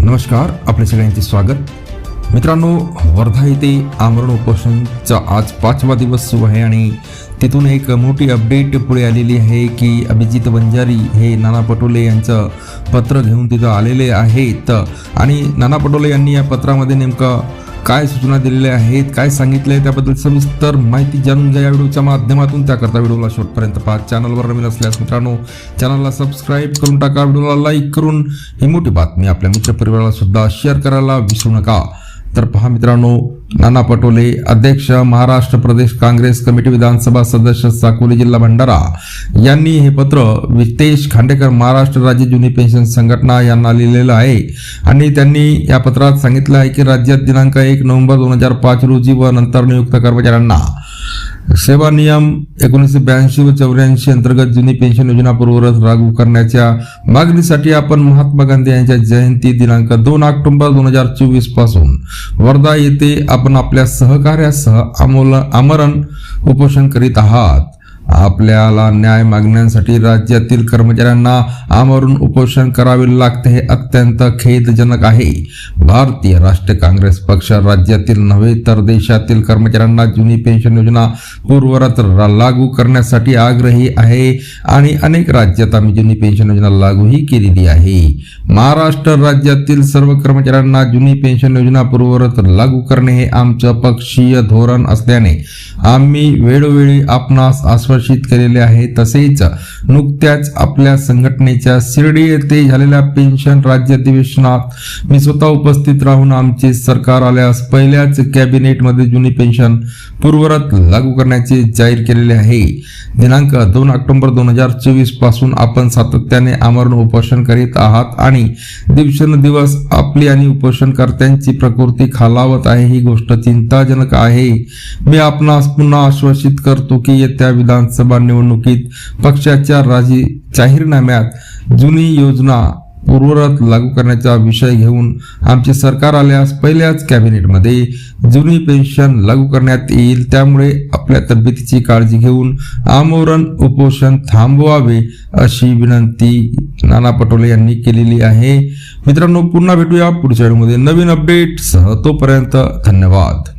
नमस्कार आपल्या सगळ्यांचे स्वागत. मित्रांनो वर्धा येथे आमरण उपोषणचा आज पाचवा दिवस सुरू आहे आणि तिथून एक मोठी अपडेट पुढे आलेली आहे की अभिजित बंजारी हे नाना पटोले यांचं पत्र घेऊन तिथं आलेले आहेत. आणि नाना पटोले यांनी या पत्रामध्ये नेमकं काय सूचना दिलेल्या आहेत काय सांगितलं आहे त्याबद्दल सविस्तर माहिती जाणून घ्या या व्हिडिओच्या माध्यमातून. त्याकरता व्हिडिओला शेवटपर्यंत पहा. चॅनलवर नवीन असल्यास मित्रांनो चॅनलला सबस्क्राईब करून टाका. व्हिडिओला लाईक करून ही मोठी बातमी आपल्या मित्रपरिवाराला सुद्धा शेअर करायला विसरू नका. तर पहा मित्रांनो नाना पटोले अध्यक्ष महाराष्ट्र प्रदेश काँग्रेस कमिटी विधानसभा सदस्य साकोली जिल्हा भंडारा. यांनी हे पत्र वितेश खांडेकर महाराष्ट्र राज्य जुनी पेन्शन संघटना यांना लिहिलेलं आहे. आणि त्यांनी या पत्रात सांगितलं आहे की राज्यात दिनांक एक नोव्हेंबर दोन हजार पाच रोजी व नंतर नियुक्त कर्मचाऱ्यांना सेवा नियम एकोणीसशे ब्याऐंशी व चौऱ्याऐंशी अंतर्गत जुनी पेन्शन योजना पूर्ववत लागू करण्याच्या मागणीसाठी आपण महात्मा गांधी यांच्या जयंती दिनांक दोन ऑक्टोबर दोन हजार चोवीसपासून वर्धा येथे आपण आपल्या सहकार्यासह आमोल आमरण उपोषण करीत आहात. आपल्याला न्याय मागण्यांसाठी राज्यातील कर्मचाऱ्यांना आमरून उपोषण करावे लागते हे अत्यंत खेदजनक आहे. भारतीय राष्ट्रीय काँग्रेस पक्ष राज्यातील नव्हे तर देशातील कर्मचाऱ्यांना जुनी पेन्शन योजना पूर्वरत लागू करण्यासाठी आग्रही आहे आणि अनेक राज्यात आम्ही जुनी पेन्शन योजना लागूही केलेली आहे. महाराष्ट्र राज्यातील सर्व कर्मचाऱ्यांना जुनी पेन्शन योजना पूर्वरत लागू करणे हे आमचं पक्षीय धोरण असल्याने आम्ही वेळोवेळी आपणास आश्वासित केलेले आहे. तसेच नुकत्याच आपल्या संघटनेच्या शिर्डी येथे झालेल्या पेन्शन राज्य अधिवेशनात मी स्वतः उपस्थित राहून आमचे सरकार आल्यास पहिल्याच कॅबिनेटमध्ये जुनी पेन्शन पूर्वरत लागू करण्याचे जाहीर केलेले आहे. दिनांक दोन ऑक्टोबर दोन हजार चोवीसपासून आपण सातत्याने आमरण उपोषण करीत आहात आणि दिवसेंदिवस आपली आणि उपोषणकर्त्यांची प्रकृती खालावत आहे ही गोष्ट चिंताजनक आहे. मी आपणास पुन्हा आश्वासित करतो की येत्या विधान विधानसभा निवडणुकीत पक्षाच्या राजी जाहीरनाम्यात जुनी योजना पूर्वरत लागू करण्याचा विषय घेऊन आमचे सरकार आल्यास पहिल्याच कॅबिनेटमध्ये जुनी पेन्शन लागू करण्यात येईल. त्यामुळे आपल्या तब्येतीची काळजी घेऊन आमोरण उपोषण थांबवावे अशी विनंती नाना पटोले यांनी केलेली आहे. मित्रांनो पुन्हा भेटूया पुढच्या व्हिडिओमध्ये नवीन अपडेट सह तोपर्यंत धन्यवाद.